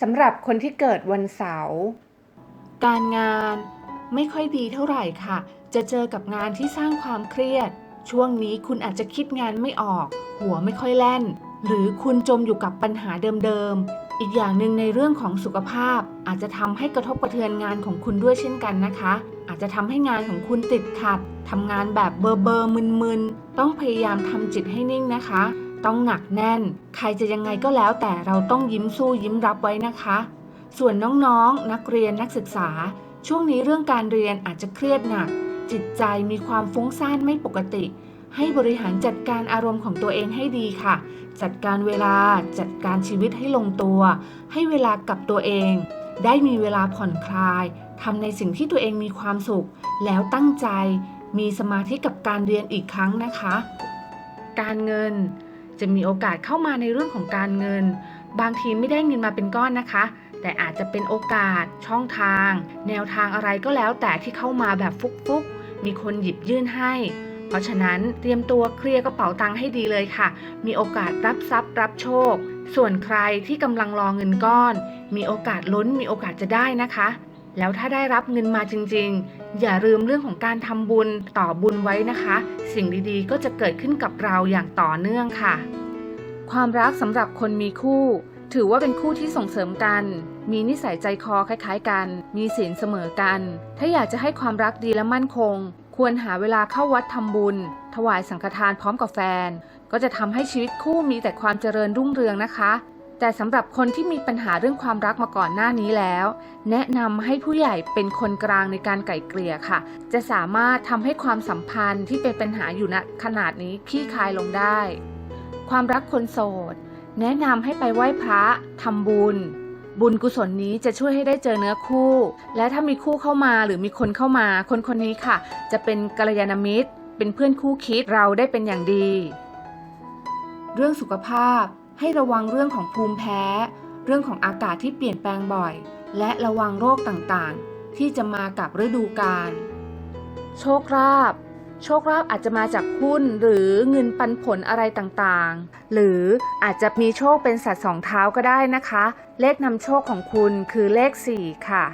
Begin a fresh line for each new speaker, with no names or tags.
สำหรับคนที่เกิดวันเสาร์
การงานไม่ค่อยดีเท่าไหร่ค่ะ จะเจอกับงานที่สร้างความเครียด ช่วงนี้คุณอาจจะคิดงานไม่ออก หัวไม่ค่อยแล่น หรือคุณจมอยู่กับปัญหาเดิมๆ อีกอย่างหนึ่งในเรื่องของสุขภาพ อาจจะทำให้กระทบกระเทือนงานของคุณด้วยเช่นกันนะคะ อาจจะทำให้งานของคุณติดขัดทำงานแบบเบอร์เบอร์มึนๆ ต้องพยายามทำจิตให้นิ่งนะคะ ต้องหนักแน่น ใครจะยังไงก็แล้วแต่เราต้องยิ้มสู้ยิ้มรับไว้นะคะ ส่วนน้องๆนักเรียนนักศึกษา ช่วงนี้เรื่องการเรียนอาจจะเครียดหนัก จิตใจมีความฟุ้งซ่านไม่ปกติ ให้บริหารจัดการอารมณ์ของตัวเองให้ดีค่ะ จัดการเวลาจัดการชีวิตให้ลงตัว ให้เวลากับตัวเอง ได้มีเวลาผ่อนคลายทำในสิ่งที่ตัวเองมีความสุข แล้วตั้งใจ มีสมาธิกับการเรียนอีกครั้งนะคะ การเงิน จะมีโอกาสเข้ามาในเรื่องของการเงิน บางทีไม่ได้เงินมาเป็นก้อนนะคะ แต่อาจจะเป็นโอกาส ช่องทาง แนวทางอะไรก็แล้วแต่ที่เข้ามาแบบฟุกๆ มีคนหยิบยื่นให้ เพราะฉะนั้นเตรียมตัวเคลียร์กระเป๋าตังค์ให้ดีเลยค่ะ มีโอกาสรับทรัพย์รับโชค ส่วนใครที่กำลังรอเงินก้อน มีโอกาสล้นมีโอกาสจะได้นะคะ แล้วถ้าได้รับเงินมาจริงๆ อย่าลืมเรื่องของการทำบุญต่อบุญไว้นะคะ สิ่งดีๆ ก็จะเกิดขึ้นกับเราอย่างต่อเนื่องค่ะ ความรักสำหรับคนมีคู่ ถือว่าเป็นคู่ที่ส่งเสริมกัน มีนิสัยใจคอคล้ายๆ กัน มีศีลเสมอกัน ถ้าอยากจะให้ความรักดีและมั่นคง ควรหาเวลาเข้าวัดทำบุญ ถวายสังฆทานพร้อมกับแฟน ก็จะทำให้ชีวิตคู่มีแต่ความเจริญรุ่งเรืองนะคะ แต่สำหรับคนที่มีปัญหาเรื่องความรักมาก่อนหน้านี้แล้ว แนะนำให้ผู้ใหญ่เป็นคนกลางในการไก่เกลี่ยค่ะ จะสามารถทำให้ความสัมพันธ์ที่เป็นปัญหาอยู่ณขนาดนี้คลี่คลายลงได้ ความรักคนโสด แนะนำให้ไปไหว้พระทำบุญ บุญกุศลนี้จะช่วยให้ได้เจอเนื้อคู่ และถ้ามีคู่เข้ามาหรือมีคนเข้ามา คนคนนี้ค่ะ จะเป็นกัลยาณมิตร เป็นเพื่อนคู่คิดเราได้เป็นอย่างดี เรื่องสุขภาพ ให้ระวังเรื่องของภูมิแพ้ เรื่องของอากาศที่เปลี่ยนแปลงบ่อย และระวังโรคต่างๆ ที่จะมากับฤดูกาลโชคลาภโชคลาภอาจจะมาจากหุ้นหรือเงินปันผลอะไรต่างๆ หรืออาจจะมีโชคเป็นสัตว์สองเท้าก็ได้นะคะ เลขนำโชคของคุณคือเลข 4 ค่ะ